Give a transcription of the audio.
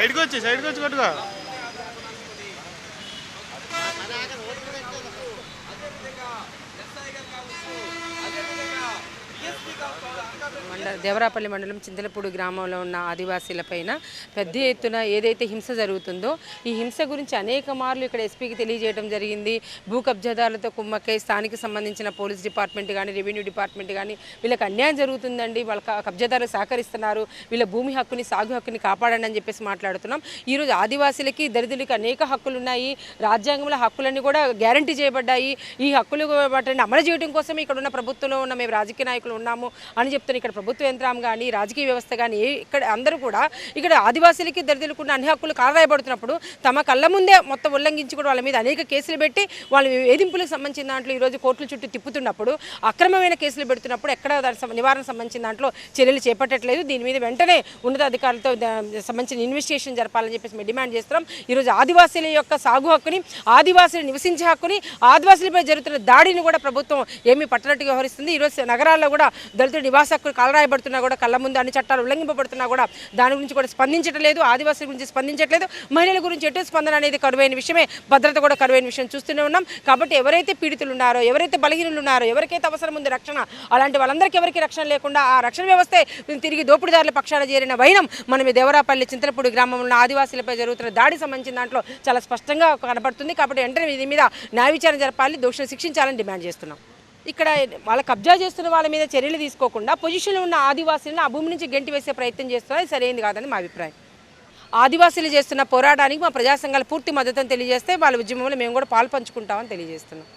సైడ్కి వచ్చి సైడ్కి వచ్చి కొట్టుకో. మండల దేవరాపల్లి మండలం చింతలపూడి గ్రామంలో ఉన్న ఆదివాసీలపైన పెద్ద ఎత్తున ఏదైతే హింస జరుగుతుందో ఈ హింస గురించి అనేక మార్లు ఇక్కడ ఎస్పీకి తెలియజేయడం జరిగింది. భూ కబ్జాదారులతో కుమ్మక్కై స్థానిక సంబంధించిన పోలీస్ డిపార్ట్మెంట్ కానీ రెవెన్యూ డిపార్ట్మెంట్ కానీ వీళ్ళకి అన్యాయం జరుగుతుందండి. వాళ్ళ కబ్జాదారులు సహకరిస్తున్నారు. వీళ్ళ భూమి హక్కుని సాగు హక్కుని కాపాడండి అని చెప్పేసి మాట్లాడుతున్నాం. ఈరోజు ఆదివాసీలకి దరిద్రులకి అనేక హక్కులు ఉన్నాయి రాజ్యాంగంలో హక్కులన్నీ కూడా గ్యారంటీ చేయబడ్డాయి. ఈ హక్కులు వాటిని అమలు చేయడం కోసం ఇక్కడ ఉన్న ప్రభుత్వంలో ఉన్న మేము రాజకీయ నాయకులు ఉన్నాము అని చెప్తున్న ఇక్కడ ప్రభుత్వం ప్రభుత్వ యంత్రం కానీ రాజకీయ వ్యవస్థ కానీ ఇక్కడ అందరూ కూడా ఇక్కడ ఆదివాసీలకి దరిద్రులకు అన్ని హక్కులు కారాయబడుతున్నప్పుడు తమ కళ్ళ ముందే మొత్తం ఉల్లంఘించి కూడా వాళ్ళ మీద అనేక కేసులు పెట్టి వాళ్ళ వేధింపులకు సంబంధించిన దాంట్లో ఈరోజు కోర్టుల చుట్టూ తిప్పుతున్నప్పుడు అక్రమమైన కేసులు పెడుతున్నప్పుడు ఎక్కడ దాని నివారణ సంబంధించిన దాంట్లో చర్యలు చేపట్టట్లేదు. దీని మీద వెంటనే ఉన్నతాధికారులతో సంబంధించిన ఇన్వెస్టిగేషన్ జరపాలని చెప్పేసి మేము డిమాండ్ చేస్తున్నాం. ఈరోజు ఆదివాసీల యొక్క సాగు హక్కుని ఆదివాసీలు నివసించే హక్కుని ఆదివాసీలపై జరుగుతున్న దాడిని కూడా ప్రభుత్వం ఏమీ పట్టనట్టుగా వ్యవహరిస్తుంది. ఈరోజు నగరాల్లో కూడా దళితుల నివాస హక్కులు కాలరాయబడుతున్నా కూడా కళ్ళ ముందు అన్ని చట్టాలు ఉల్లంఘింపబడుతున్నా కూడా దాని గురించి కూడా స్పందించట్లేదు ఆదివాసుల గురించి స్పందించట్లేదు మహిళల గురించి ఎటు స్పందన అనేది కరువైన విషయమే భద్రత కూడా కరువైన విషయం చూస్తూనే ఉన్నాం. కాబట్టి ఎవరైతే పీడితులు ఉన్నారో ఎవరైతే బలహీనులు ఉన్నారో ఎవరికైతే అవసరం ఉంది రక్షణ అలాంటి వాళ్ళందరికీ ఎవరికి రక్షణ లేకుండా ఆ రక్షణ వ్యవస్థే తిరిగి దోపిడిదారుల పక్షాన చేరిన వైనం మనం దేవరాపల్లి చింతలపూడి గ్రామంలో ఆదివాసులపై జరుగుతున్న దాడి సంబంధించిన దాంట్లో చాలా స్పష్టంగా కనబడుతుంది. కాబట్టి వెంటనే దీని మీద న్యాయ విచారణ జరపాలి దోషులు శిక్షించాలని డిమాండ్ చేస్తున్నాం. ఇక్కడ వాళ్ళ కబ్జా చేస్తున్న వాళ్ళ మీద చర్యలు తీసుకోకుండా పొజిషన్లో ఉన్న ఆదివాసులను ఆ భూమి నుంచి గెంటి వేసే ప్రయత్నం చేస్తున్నారు. అది సరైనది కాదని మా అభిప్రాయం. ఆదివాసులు చేస్తున్న పోరాటానికి మా ప్రజాసంఘాలు పూర్తి మద్దతును తెలియజేస్తే వాళ్ళ ఉద్యమంలో మేము కూడా పాలు పంచుకుంటామని తెలియజేస్తున్నాం.